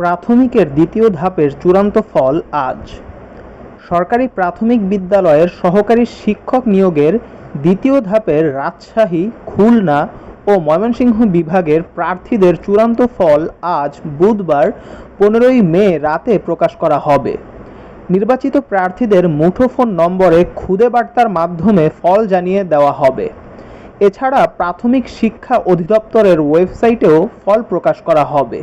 প্রাথমিকের দ্বিতীয় ধাপের চূড়ান্ত ফল আজ। সরকারি প্রাথমিক বিদ্যালয়ের সহকারী শিক্ষক নিয়োগের দ্বিতীয় ধাপের রাজশাহী, খুলনা ও ময়মনসিংহ বিভাগের প্রার্থীদের চূড়ান্ত ফল আজ বুধবার, পনেরোই মে রাতে প্রকাশ করা হবে। নির্বাচিত প্রার্থীদের মুঠোফোন নম্বরে খুদে বার্তার মাধ্যমে ফল জানিয়ে দেওয়া হবে। এছাড়া প্রাথমিক শিক্ষা অধিদপ্তরের ওয়েবসাইটেও ফল প্রকাশ করা হবে।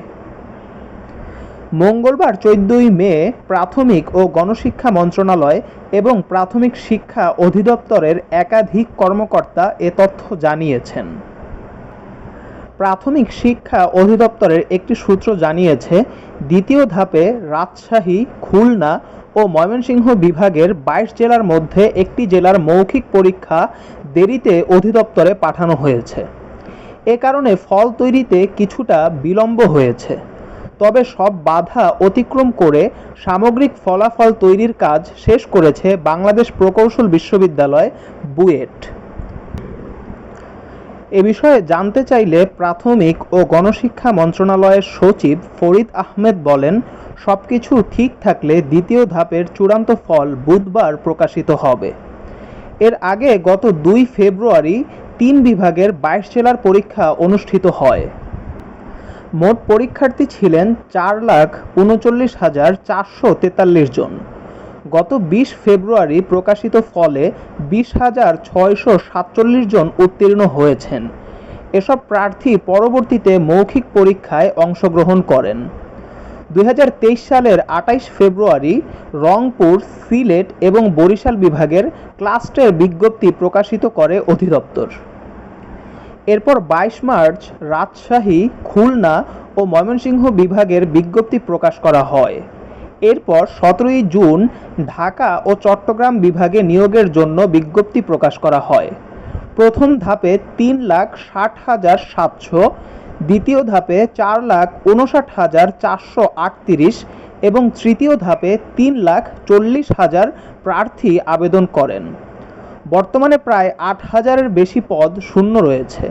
মঙ্গলবার চোদ্দই মে প্রাথমিক ও গণশিক্ষা মন্ত্রণালয় এবং প্রাথমিক শিক্ষা অধিদপ্তরের একাধিক কর্মকর্তা এ তথ্য জানিয়েছেন। প্রাথমিক শিক্ষা অধিদপ্তরের একটি সূত্র জানিয়েছে, দ্বিতীয় ধাপে রাজশাহী, খুলনা ও ময়মনসিংহ বিভাগের বাইশ জেলার মধ্যে একটি জেলার মৌখিক পরীক্ষা দেরিতে অধিদপ্তরে পাঠানো হয়েছে। এ কারণে ফল তৈরিতে কিছুটা বিলম্ব হয়েছে। তবে সব বাধা অতিক্রম করে সামগ্রিক ফলাফল তৈরির কাজ শেষ করেছে বাংলাদেশ প্রকৌশল বিশ্ববিদ্যালয়, বুয়েট। এ বিষয়ে জানতে চাইলে প্রাথমিক ও গণশিক্ষা মন্ত্রণালয়ের সচিব ফরিদ আহমেদ বলেন, সবকিছু ঠিক থাকলে দ্বিতীয় ধাপের চূড়ান্ত ফল বুধবার প্রকাশিত হবে। এর আগে গত দুই ফেব্রুয়ারি তিন বিভাগের বাইশ জেলার পরীক্ষা অনুষ্ঠিত হয়। মোট পরীক্ষার্থী ছিলেন চার লাখ উনচল্লিশ হাজার চারশো তেতাল্লিশ জন। গত বিশ ফেব্রুয়ারি প্রকাশিত ফলে বিশ হাজার ছয়শো সাতচল্লিশ জন উত্তীর্ণ হয়েছেন। এসব প্রার্থী পরবর্তীতে মৌখিক পরীক্ষায় অংশগ্রহণ করেন। দু হাজার তেইশ সালের আটাইশ ফেব্রুয়ারি রংপুর, সিলেট এবং বরিশাল বিভাগের ক্লাস্টের বিজ্ঞপ্তি প্রকাশিত করে অধিদপ্তর। এরপর বাইশ মার্চ রাজশাহী, খুলনা ও ময়মনসিংহ বিভাগের বিজ্ঞপ্তি প্রকাশ করা হয়। এরপর সতেরোই জুন ঢাকা ও চট্টগ্রাম বিভাগে নিয়োগের জন্য বিজ্ঞপ্তি প্রকাশ করা হয়। প্রথম ধাপে তিন লাখ ষাট হাজার সাতশো, দ্বিতীয় ধাপে চার লাখ উনষাট হাজার চারশো আটত্রিশ এবং তৃতীয় ধাপে তিন লাখ চল্লিশ হাজার প্রার্থী আবেদন করেন। বর্তমানে প্রায় আট হাজারের বেশি পদ শূন্য রয়েছে।